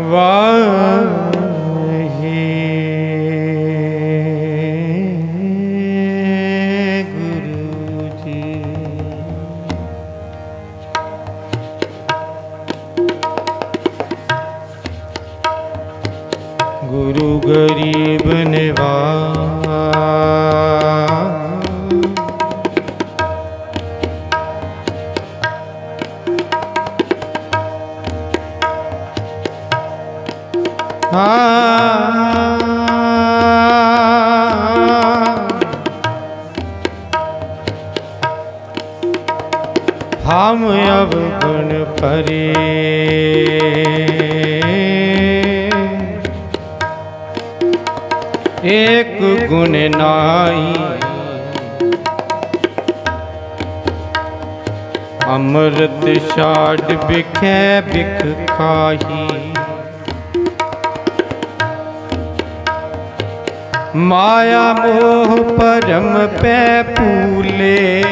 ਵਾਹ ਏਕ ਗੁਣ ਨਾਹੀ ਅੰਮ੍ਰਿਤ ਛਾੜ ਵਿਖੇ ਵਿਖ ਖਾਹੀ ਮਾਇਆ ਮੋਹ ਪਰਮ ਪੈ ਪੂਲੇ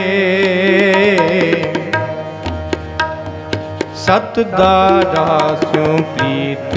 ਸਤ ਦਾ ਰਾਸਿਓ ਪ੍ਰੀਤ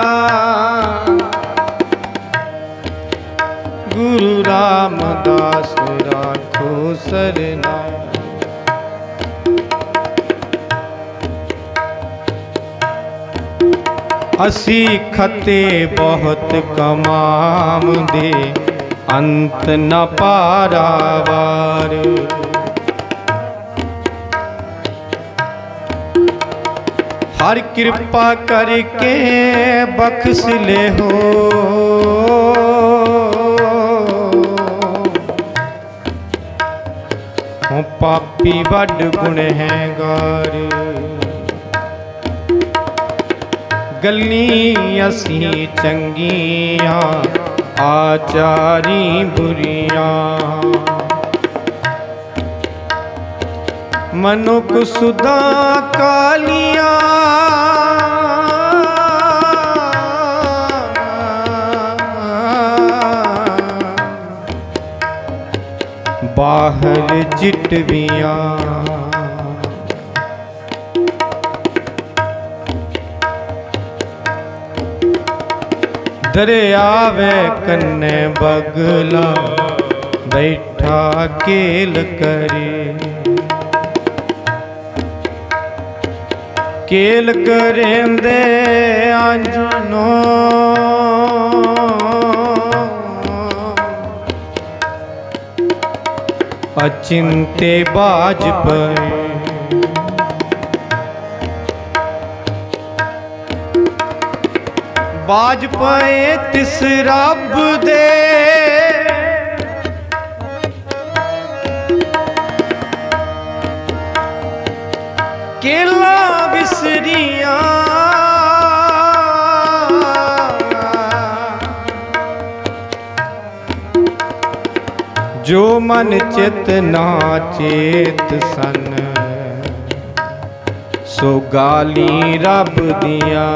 ਰਾਖੋ ਅਸੀਂ ਖਤੇ ਬਹੁਤ ਕਮਾਮਦੇ ਅੰਤ ਨ ਪਾਰਾਵਾਰ ਹਰ ਕਿਰਪਾ ਕਰਕੇ ਬਖਸ਼ ਲੈ ਹੋ। ਪਾਪੀ ਵੱਡ ਗੁਣ ਹੈ ਗਾਰ ਗੱਲੀ ਅਸੀਂ ਚੰਗੀਆਂ ਆਚਾਰੀ ਬੁਰੀਆਂ ਮਨੁੱਖ ਸੁਦਾ ਕਾਲੀਆਂ ਬਾਹਰ ਚਿਟਵੀਆਂ ਦਰਿਆਵੇ ਕੰਨੇ ਬਗਲਾ ਬੈਠਾ ਕੇਲ ਕਰੇ। ਕੇਲ ਕਰੇਂਦੇ ਅੰਜਨੋ ਅਚਿੰਤੇ ਬਾਜ ਪਏ। ਬਾਜ ਪਏ ਤਿਸ ਰੱਬ ਦੇ। ਜੋ ਮਨ ਚਿਤ ਨਾ ਚੇਤ ਸਨ, ਸੋ ਗਾਲੀ ਰੱਬ ਦੀਆਂ।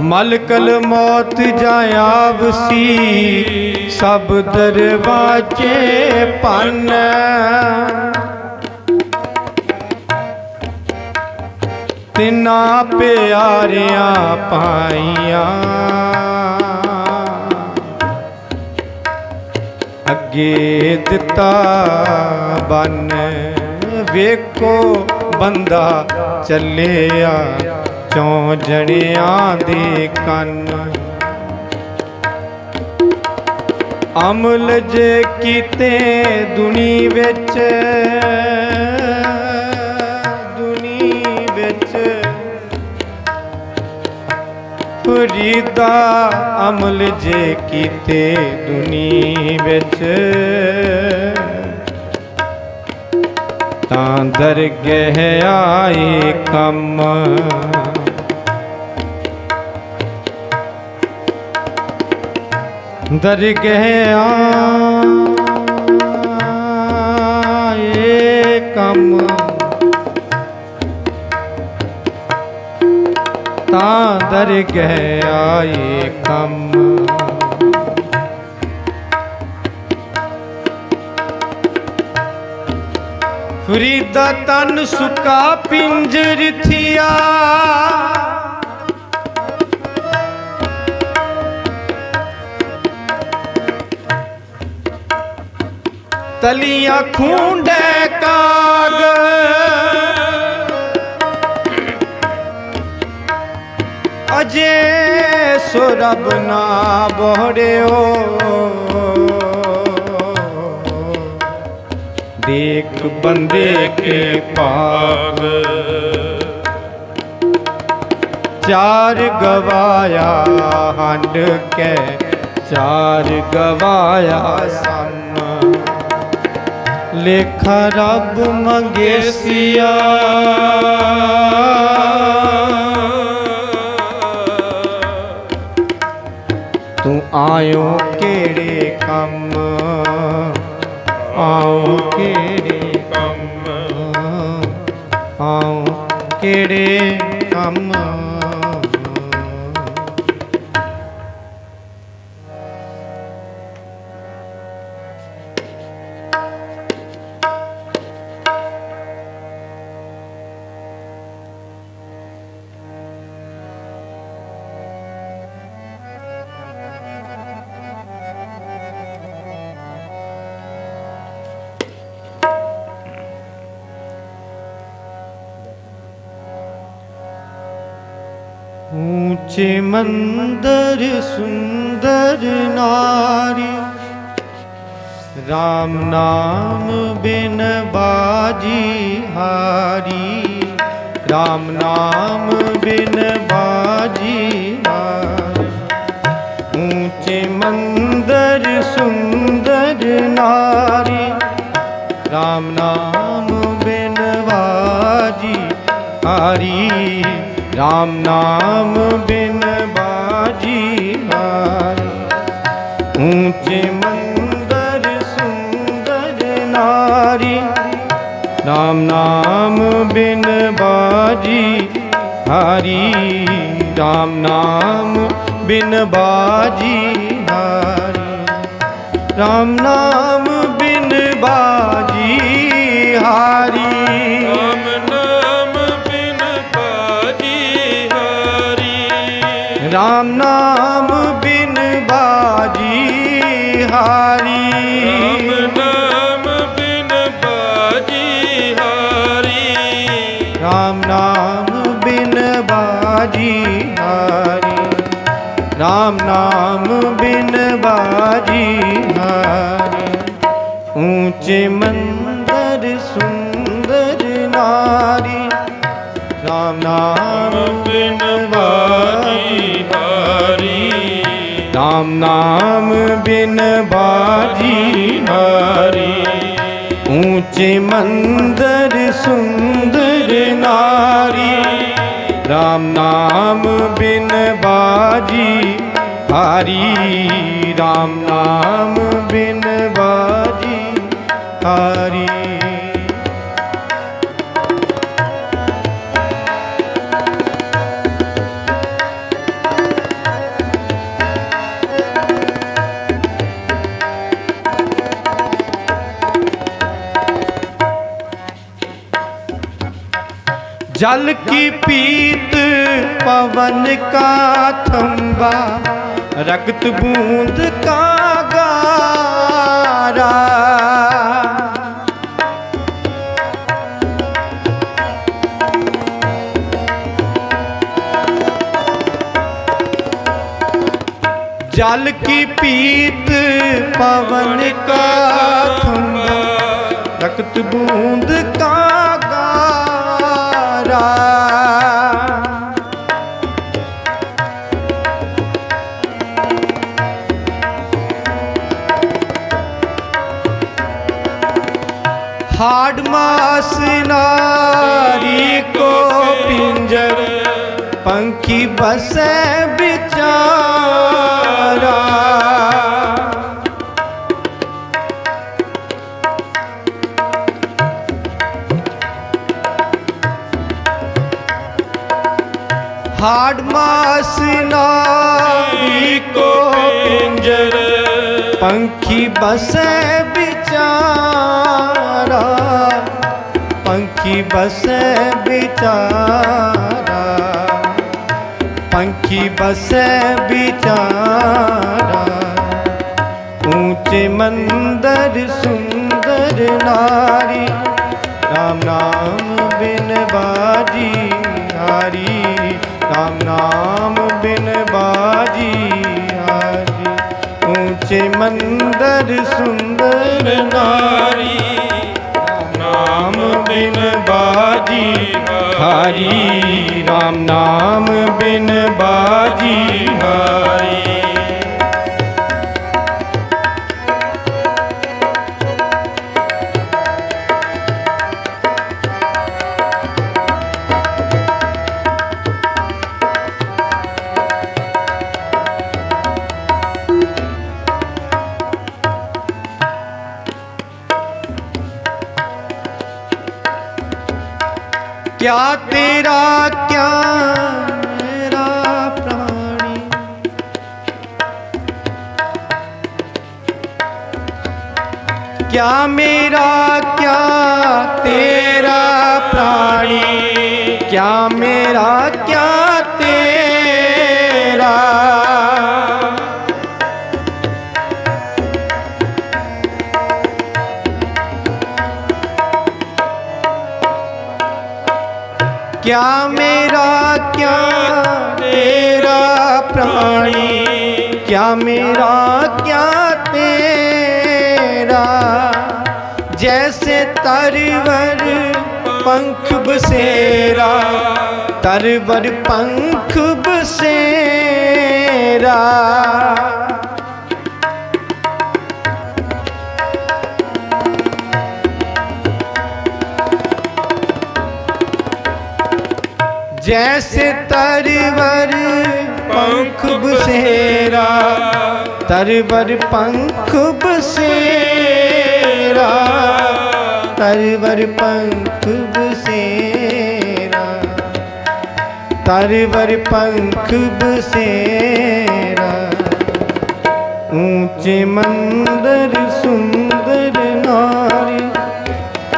ਮਲਕਲ ਮੌਤ ਜਾਇਆਵਸੀ ਸਭ ਦਰਵਾਜੇ ਪੰਨ ਤਿਨਾ ਪਿਆਰਿਆਂ ਪਾਈਆਂ। ਅੱਗੇ ਦਿੱਤਾ ਬਨ, ਵੇਖੋ ਬੰਦਾ ਚੱਲਿਆ, ਚੋਂ ਜਣਿਆਂ ਦੇ ਕੰਨ। ਅਮਲ ਜੇ ਕੀਤੇ ਦੁਨੀ ਵਿੱਚ ਫਰੀਦਾ ਅਮਲ ਜੇ ਕੀਤੇ ਦੁਨੀ ਵਿੱਚ। ਤਾਂ ਦਰਗਹਿ ਆਏ ਕੰਮ। ਦਰਗਹਿ ਆਏ ਕੰਮ। ਤਾਂ ਦਰਗਹਿ ਆਏ ਕੰਮ ਫਰੀਦਾ ਤਨ ਸੁਕਾ ਪਿੰਜਰ ਥਿਆ ਤਲੀਆਂ ਖੂੰਡੇ ਕਾਗ ਜੇ ਸੋ ਰਬ ਨਾ ਬੋੜਿਓ। ਦੇਖ ਬੰਦੇ ਕੇ ਭਾਗ ਚਾਰ ਗਵਾਇਆ ਹੰਡ ਕੇ, ਚਾਰ ਗਵਾਇਆ ਸੰਨ। ਲੇਖਾ ਰੱਬ ਮੰਗੇਸੀਆ ਆਇਓ ਕਿਹੜੇ ਕੰਮ? ਆਓ ਕਿਹੜੇ ਕੰਮ? ਆਓ ਕਿਹੜੇ ਕੰਮ? ਮੰਦਰ ਸੁੰਦਰ ਨਾਰੀ। RAM ਨਾਮ ਬਿਨ ਬਾਜੀ ਹਾਰੀ। RAM ਨਾਮ ਬਿਨ ਬਾਜੀ ਹਾਰੀ। ਊਂਚੇ ਮੰਦਰ ਸੁੰਦਰ ਨਾਰੀ। RAM ਨਾਮ ਬਿਨ ਬਾਜੀ ਹਾਰੀ। RAM ਨਾਮ ਬਿਨ ऊंचे मंदर सुंदर नारी राम नाम बिन बाजी हारी राम नाम बिन बाजी हारी राम नाम बिन बाजी हारी ਹਾਰੀ। RAM ਨਾਮ ਬਿਨ ਬਾਜੀ ਹਾਰੀ। RAM ਨਾਮ ਬਿਨ ਬਾਜੀ ਹਾਰੀ। RAM ਨਾਮ ਬਿਨ ਬਾਜੀ ਹਾਰੀ। ਊਂਚੇ ਮੰਦਰ ਸੁੰਦਰ ਨਾਰੀ। RAM ਨਾਮ ਬਿਨ RAM ਨਾਮ ਬਿਨ ਬਾਜੀ ਹਾਰੀ ਊਂਚੇ ਮੰਦਰ ਸੁੰਦਰ ਨਾਰੀ। RAM ਨਾਮ ਬਿਨ ਬਾਜੀ ਹਾਰੀ। RAM ਨਾਮ ਬਿਨ ਬਾਜੀ ਹਾਰੀ। जल की पीत पवन का थम्बा रक्त बूंद का गारा जल की पीत पवन का थम्बा रक्त बूंद पंखी बसे बिचारा। हाड मास नारी को पिंजर। पंखी बसे बिचारा। पंखी बसे बिचारा। ਦੁਖੀ ਬਸੈ ਵਿਚਾਰਾ। ਉੱਚੇ ਮੰਦਰ ਸੁੰਦਰ ਨਾਰੀ RAM ਨਾਮ ਬਿਨ ਬਾਜੀ ਹਾਰੀ RAM ਨਾਮ ਬਿਨ ਬਾਜੀ ਹਾਰੀ। ਉੱਚੇ ਮੰਦਰ ਸੁੰਦਰ ਨਾਰੀ ਨਾਮ ਬਿਨ ਬਾਜੀ ਹਾਰੀ RAM ਨਾਮ ਬਿਨ बाजी ਹਾਰੀ मेरा क्या? तेरा प्राणी। क्या मेरा क्या? तेरा। क्या मेरा क्या? तेरा प्राणी। क्या मेरा जैसे तरवर पंख बसेरा तरवर पंख बसेरा जैसे तरवर पंख बसेरा तरवर पंख बसेरा ਤੇਰਾ, ਤਰਵਰ ਪੰਖ ਬਸੇਰਾ। ਤਰਵਰ ਪੰਖ ਬਸੇਰਾ। ਉੱਚੇ ਮੰਦਰ, ਸੁੰਦਰ ਨਾਰੀ।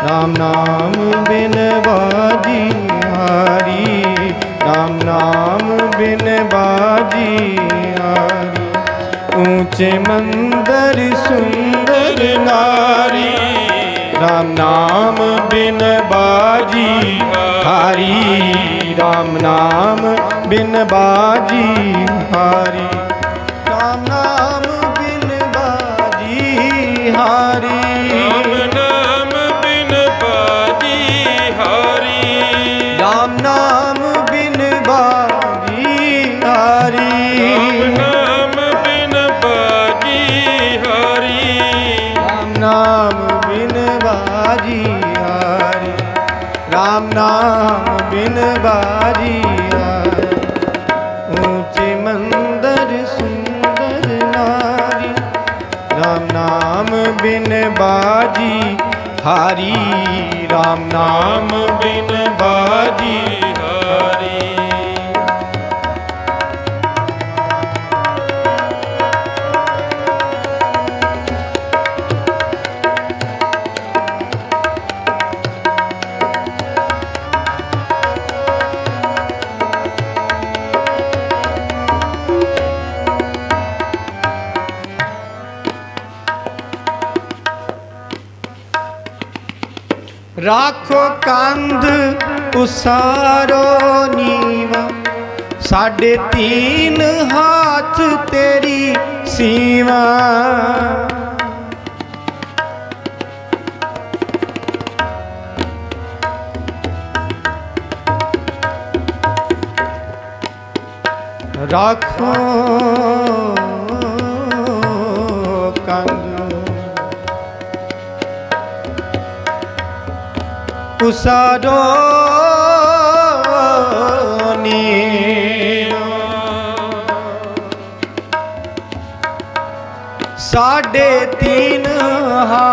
ਰਾਮ ਨਾਮ ਬਿਨ ਬਾਜੀ ਹਾਰੀ। ਰਾਮ ਨਾਮ ਬਿਨ ਬਾਜੀ ਹਾਰੀ। ਉੱਚੇ ਮੰਦਰ, ਸੁੰਦਰ ਨਾਰੀ। RAM ਨਾਮ ਬਿਨ ਬਾਜੀ। ਹਾਰੀ RAM ਨਾਮ ਬਿਨ ਬਾਜੀ। ਹਾਰੀ RAM ਨਾਮ ਬਿਨ ਬਾਜੀ। ਹਾਰੀ ਹਾਰੀ RAM ਨਾਮ ਬਿਨ ਬਾਜੀ ਹਾਰੀ। ਰਾਖੋ ਕੰਧ ਉਸਾਰੋ ਨੀਵਾ ਸਾਡੇ ਤੀਨ ਹੱਥ ਤੇਰੀ ਸੀਵਾ। ਰਾਖੋ ਉਸਾਰੋ ਸਾਢੇ ਤੀਨ ਹਾ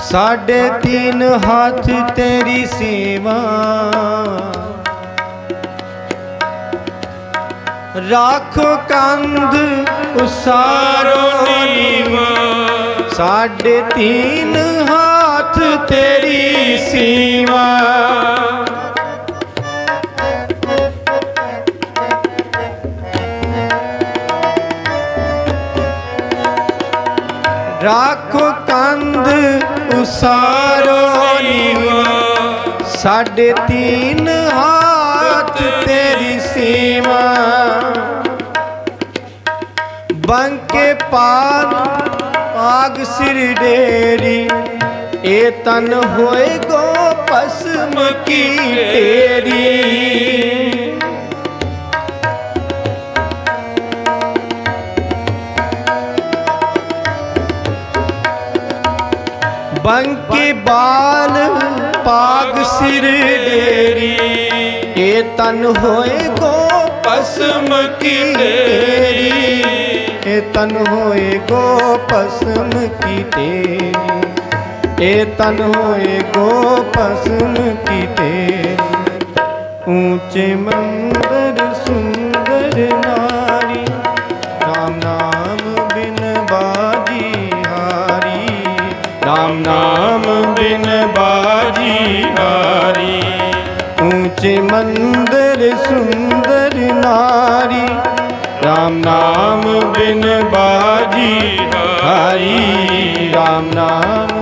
ਸਾਢੇ ਤੀਨ ਹੱਥ ਤੇਰੀ ਸੇਵਾ ਰੱਖ ਕੰਧ ਉਸਾਰੋ ਸਾਢੇ ਤੀਨ ਹੱਥ ਤੇਰੀ ਸੀਵਾ। ਰਾਖੋ ਕੰਧ ਉਸਾਰੋ ਨੀਵਾ। ਸਾਢੇ ਤੀਨ ਹੱਥ ਤੇਰੀ ਸੀਮਾ ਬੰਕੇ ਪਾਗ ਪਾਗ ਸਿਰ ਡੇਰੀ ਇਹ ਤਨ ਹੋਏ ਗੋ ਭਸਮ ਕੀ ਤੇਰੀ। ਬੰਕੇ ਬਾਲ ਪਾਗ ਸਿਰ ਡੇਰੀ ਇਹ ਤਨ ਹੋਏ ਗੋ ਭਸਮ ਕੀ ਤੇਰੀ। ਤਨ ਹੋਏ ਗੋ ਭਸਮ ਕੀਤੇ। ਏ ਤਨ ਹੋਏ ਗੋ ਭਸਮ ਕੀਤੇ। ਊਂਚੇ ਮੰਦਰ ਸੁੰਦਰ ਨਾਰੀ RAM ਨਾਮ ਬਿਨ ਬਾਜੀ ਹਾਰੀ। RAM ਨਾਮ ਬਿਨ ਬਾਜੀ ਹਾਰੀ। ਊਂਚੇ ਮੰਦਰ ਸੁੰਦਰ ਨਾਰੀ RAM ਨਾਮ ਬਿਨ ਬਾਜੀ ਹਾਰੀ RAM ਨਾਮ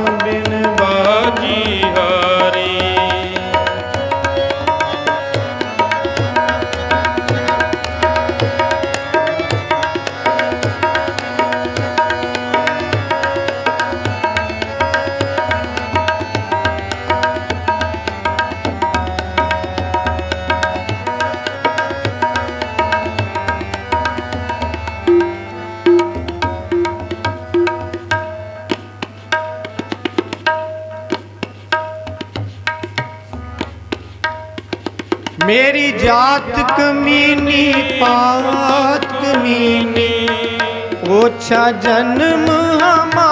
ओछा जन्म हमारा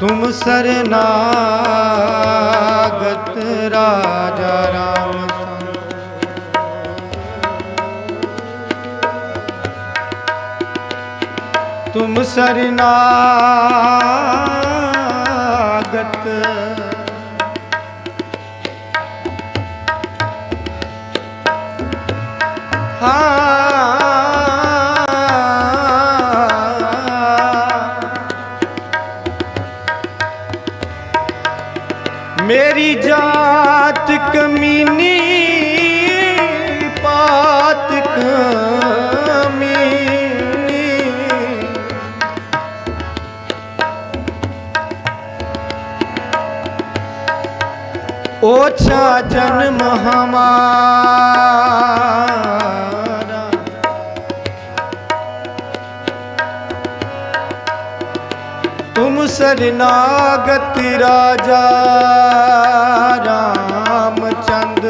तुम सरनागत राजा ਸਰਨਾਗਤ। ਹਾਂ। ਮੇਰੀ ਜਾਤ ਕਮੀਨੀ ਪਾਤਕ ਓਛਾ ਜਨਮ ਹਮਾਰਾ ਤੁਮ ਸਰਨਾਗਤ ਰਾਜਾ ਰਾਮ ਚੰਦ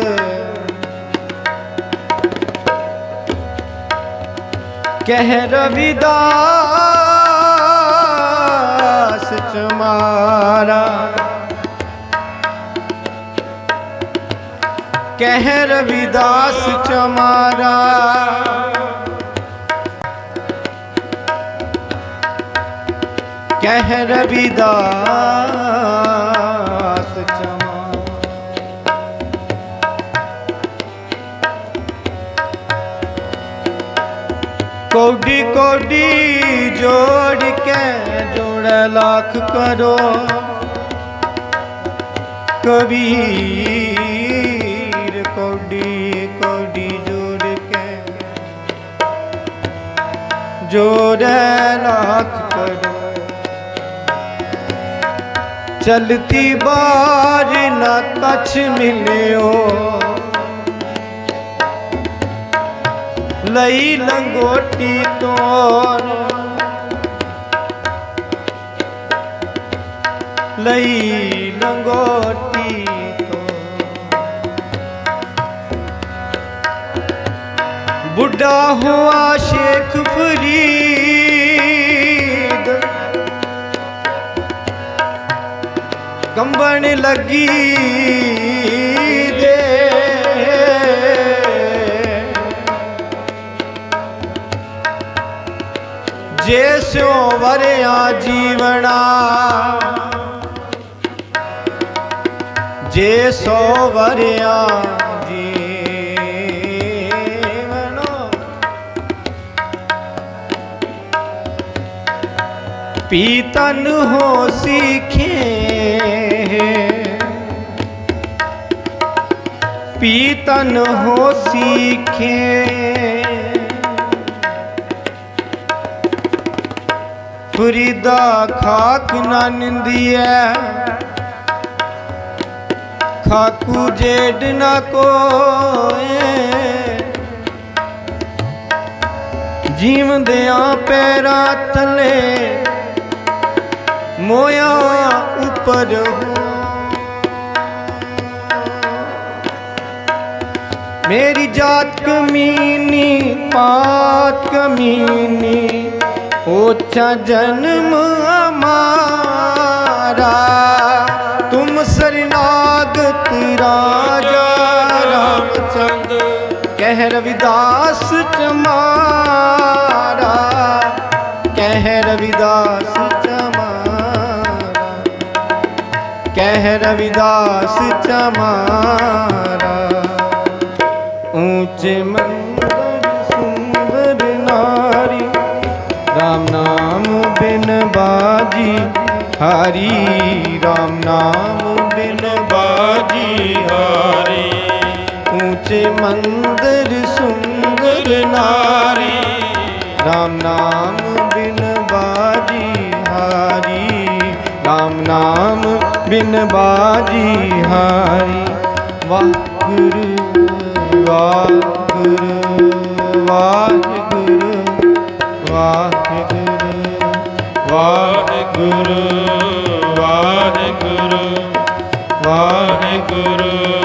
ਕਹਿ ਰਵਿਦਾਸ ਕਹਿ ਰਵਿਦਾਸ ਚਮਾਰਾ ਕਹਿ ਰਵਿਦਾਸ ਚਮਾਰਾ ਕੋਡੀ ਕੋਡੀ ਜੋੜ ਕੇ ਜੋੜ ਲੱਖ ਕਰੋ। ਕਬੀਰ जोड़े नाथ करो चलती बार ना कछ मिलियो लई लंगोटी तोर लई लंगोटी ਬੁੱਢਾ ਹੁਆ ਸ਼ੇਖ ਫਰੀਦ। ਕੰਬਣ ਲੱਗੀ ਦੇ। ਜੇ ਸਿਓ ਵਰਿਆ ਜੀਵਣਾ ਜੇ ਸੋ ਵਰਿਆ ਪੀਤਨ ਹੋ ਸਿੱਖੇ। ਪੀਤਨ ਹੋ ਸਿੱਖੇ। ਫਰੀਦਾ ਖਾਕ ਨਾ ਨਿੰਦੀਐ ਖਾਕੂ ਜੇਡ ਨਾ ਕੋਏ। ਜੀਵਦਿਆਂ ਪੈਰਾਂ ਤਲੇ ਮੋਇਆ ਉਪਰ ਹੂੰ ਮੇਰੀ ਜਾਤ ਕਮੀਨੀ ਪਾਤ ਕਮੀਨੀ ओछा जन्म हमारा तुम शरणागत राजा रामचंद्र कह रविदास चमारा कह रविदास ਕਹਿ ਰਵਿਦਾਸ ਚਮਾਰਾ। ਊਂਚੇ ਮੰਦਰ, ਸੁੰਦਰ ਨਾਰੀ। ਰਾਮ ਨਾਮ ਬਿਨ ਬਾਜੀ, ਹਰੀ। ਰਾਮ ਨਾਮ ਬਿਨ ਬਾਜੀ, ਹਾਰੀ। ਊਂਚੇ ਮੰਦਰ, ਸੁੰਦਰ ਨਾਰੀ। ਰਾਮ ਨਾਮ ਨਾਮ ਬਿਨ ਬਾਜੀ ਹਾਰੀ ਵਾਹਿਗੁਰੂ ਵਾਹਿਗੁਰੂ ਵਾਹਿਗੁਰੂ ਵਾਹਿਗੁਰੂ ਵਾਹਿਗੁਰੂ ਵਾਹਿਗੁਰੂ ਵਾਹਿਗੁਰੂ।